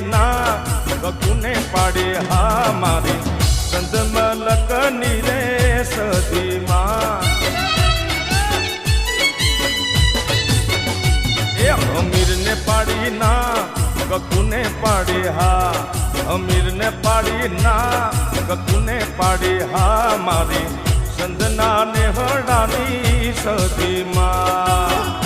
ના ગગુને પાડે હા મારી. સંત મલકની રે સદીમાં એ અમીર ને પાડી ના ગગુને પાડે હા. અમીર ને પાડી ના ગગુને પાડે હા મારી. સંદના ને હડાની સદીમાં એ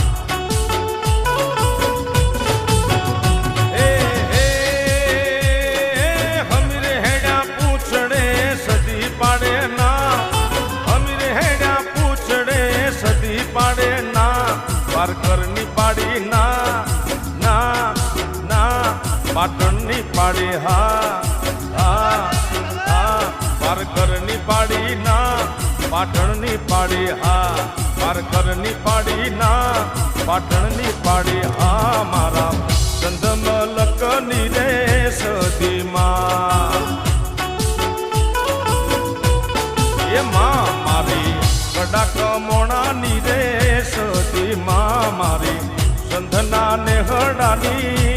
પાડી, હા હા હા. પારકરની પાડી, ના. પાટણની પાડી, હા. પારકરની પાડી, ના. પાટણની પાડી, હા, મારા ચંદમલકની રે સદીમાં એ માં મારી કડાક મોણાની રે સદીમાં મારી. સંધના ને હડાની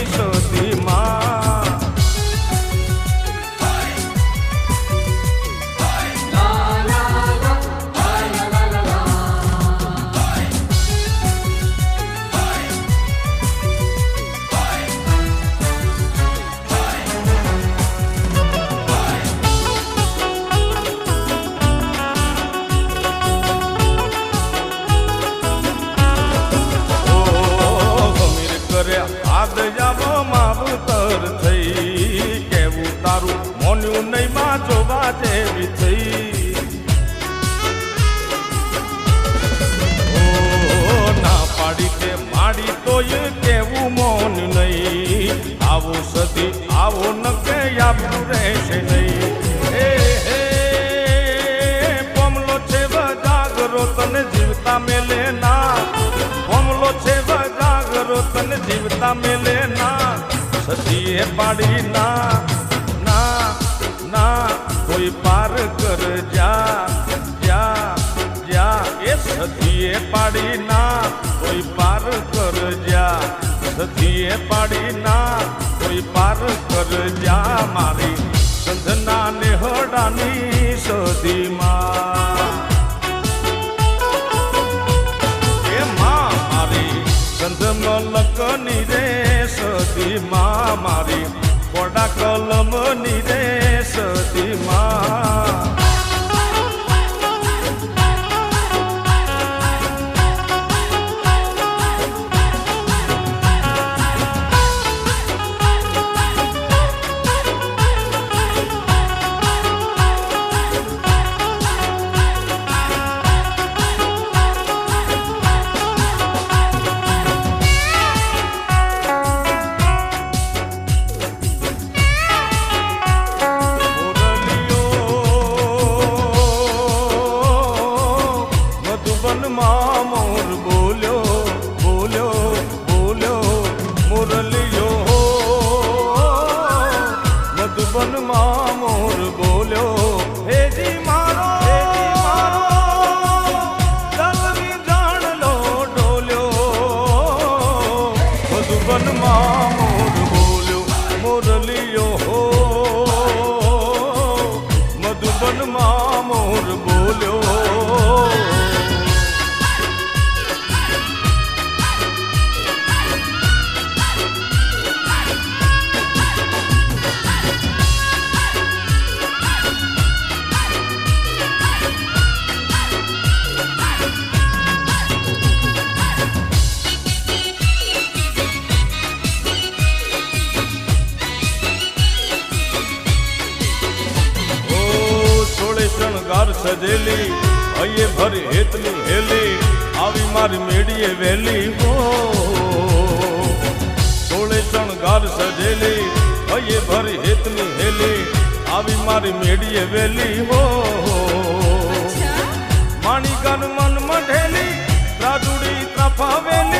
નહીં આવો સદી આવો ન કે આવું રહેશે નહીં. હે હે, પમલો છે જાગરો તને જીવતા મેલે ના. પમલો છે જાગરો તને જીવતા મેલે ના. સદીએ પાડી ના ના ના, કોઈ પાર કર જા જા જા. એ સતીએ પાડી ના, કોઈ પાર કર સતીએ પાડી ના, કોઈ પાર કર જા મારી. સંધના નેહડાની સદીમાં એ માં મારી ગંધ મલકની રે સદીમાં મારી. કોડા કલમની રે આવી મારી મેડીએ વેલી હો. માણી ગન મન મઢેલી રાજુડી ત્રફાવેલી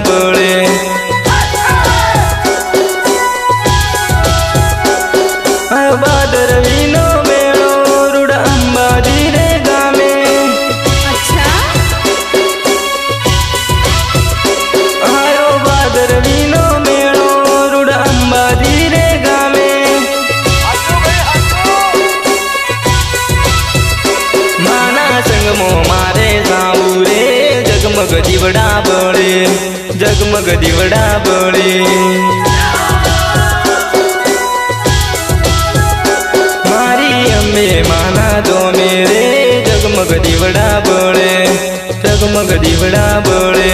બળે આ ભાદરવીનો મેળો રૂડ અંબાજી રે ગામે આયો ભાદરવીનો મેળો રૂડ અંબાજી રે ગામે માના સંગમો દીવડા બળે જગમગ દીવડા બળે મારી અમે માના દો રે જગમગ દીવડા બળે જગમગ દીવડા બળે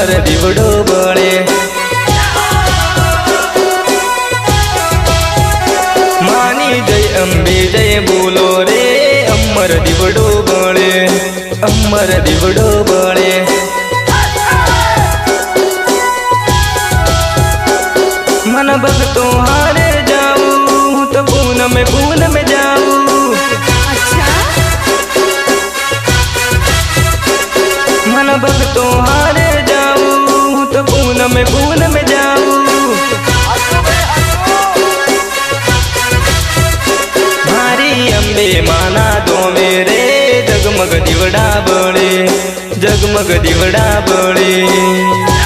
અમર દીવડો બળે માની જય અંબે જય બોલો રે અમર દીવડો બળે અમર દીવડો બળે મન ભગતો હારે જાઉં હું તો પૂનમ પૂનમ જાઉં અચ્છા મન ભગતો હારે જાઉં હું તો પૂનમ પૂનમ જાઉં. મારી અંબે માના દોમે રે, જગમગ દીવડા બળે, જગમગ દીવડા બળે.